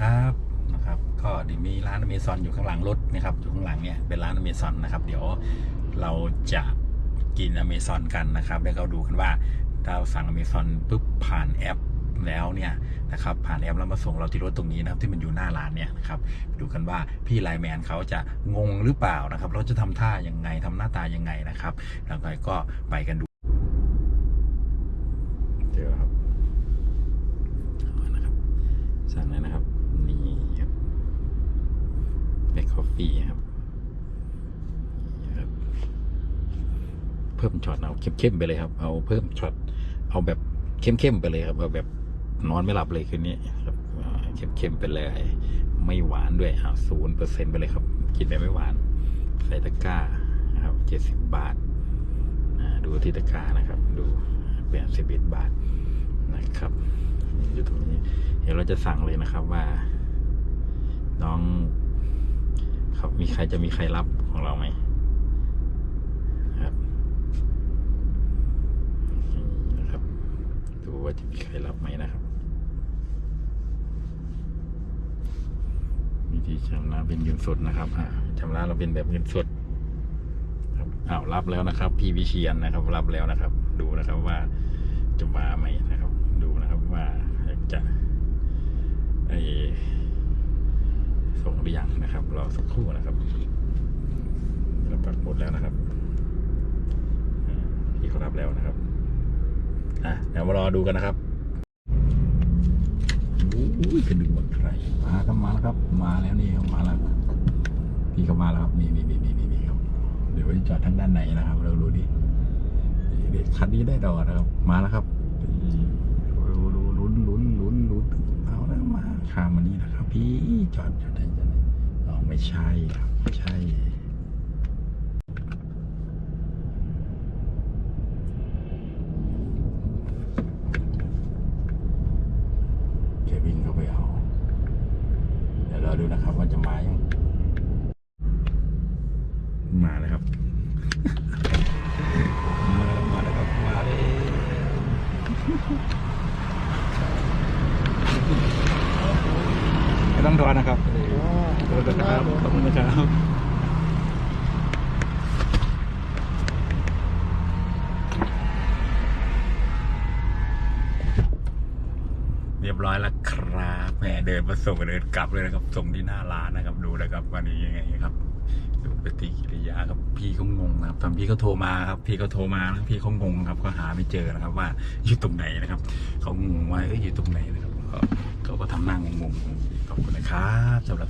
ครับนะครับ ก็เดี๋ยวมีร้านอเมซอนอยู่ข้างหลังรถนะครับ อยู่ข้างหลังเนี่ยเป็นร้านอเมซอนนะครับ เดี๋ยวเราจะกินอเมซอนกันนะครับ แล้วก็ดูกันว่าถ้าเราสั่งอเมซอนปุ๊บผ่านแอปแล้วเนี่ยนะครับผ่านแอปแล้วมาส่งเราที่รถตรงนี้นะครับที่มันอยู่หน้าร้านเนี่ยนะครับดูกันว่าพี่ไลแมนเขาจะงงหรือเปล่านะครับเราจะทำท่ายังไงทำหน้าตายังไงนะครับ แล้วก็ไปกันดูเจอครับเอานะครับ สั่งเลยนะครับ นี่ครับ เบคคอฟฟี่ครับ เพิ่มช็อตเอาเข้มๆไปเลยครับ เอาเพิ่มช็อตเอาแบบเข้มๆไปเลยครับเอาแบบนอนไม่หลับเลยคืนนี้ครับเข้มๆไปเลย ไม่หวานด้วยเอาศูนย์เปอร์เซ็นต์ไปเลยครับ กินแบบไม่หวาน ใส่ตะกร้านะครับเจ็ดสิบบาทาดูที่ตะกร้านะครับ ดูแปดสิบเอ็ดบาทนะครับอยู่ตรงนี้ เดี๋ยวเราจะสั่งเลยนะครับว่า น้อง เขามีใครจะมีใครรับของเราไหมครับนี่นะครับ ดูว่าจะมีใครรับไหมนะครับ วิธีชำระเป็นเงินสดนะครับอ่าชำระเราเป็นแบบเงินสดครับอ้าวรับแล้วนะครับ พี่วิเชียนนะครับ รับแล้วนะครับ ดูนะครับว่าจะมาไหมนะครับ ดูนะครับว่าจะไอ รับรอสักครู่นะครับเราปักหมดแล้วนะครับอ่าพี่เขารับแล้วนะครับอะเดี๋ยวมารอดูกันนะครับอุ้ยกระดึงบักใครมาครับมาแล้วครับ มาแล้วนี่ครับมาแล้วพี่เขามาแล้วครับนี่นี่นี่นี่นี่ครับเดี๋ยวไปจอดทางด้านไหนนะครับ เราดูดินี่เด็กคันนี้ได้ดอกนะครับ มาแล้วครับลุ้นลุ้นลุ้นลุ้นลุ้นเอาแล้วมาข้ามมานี่นะครับ พี่จอดจอดไหนจอด ไหนอ๋อไม่ใช่ครับไม่ใช่แกวิ่งเข้าไปเอา เดี๋ยวเราดูนะครับว่าจะมายัง มาแล้วครับ มาแล้วมาแล้วครับ มาเลยไม่ต้องทอนนะครับ ขอบคุณครับขอบคุณนะครับเรียบร้อยแล้วครับแหมเดินมาส่งเดินกลับเลยนะครับส่งที่หน้าร้านนะครับ ดูนะครับวันนี้ยังไงครับดูปฏิกิริยาครับพี่เขางงนะครับตอนพี่เขาโทรมาครับ พี่เขาโทรมาแล้วพี่เขางงครับ ก็หาไม่เจอนะครับ ว่าอยู่ตรงไหนนะครับเขางงว่าเอ้ยอยู่ตรงไหนนะครับเขาก็ทำหน้างงๆขอบคุณนะครับสำหรับ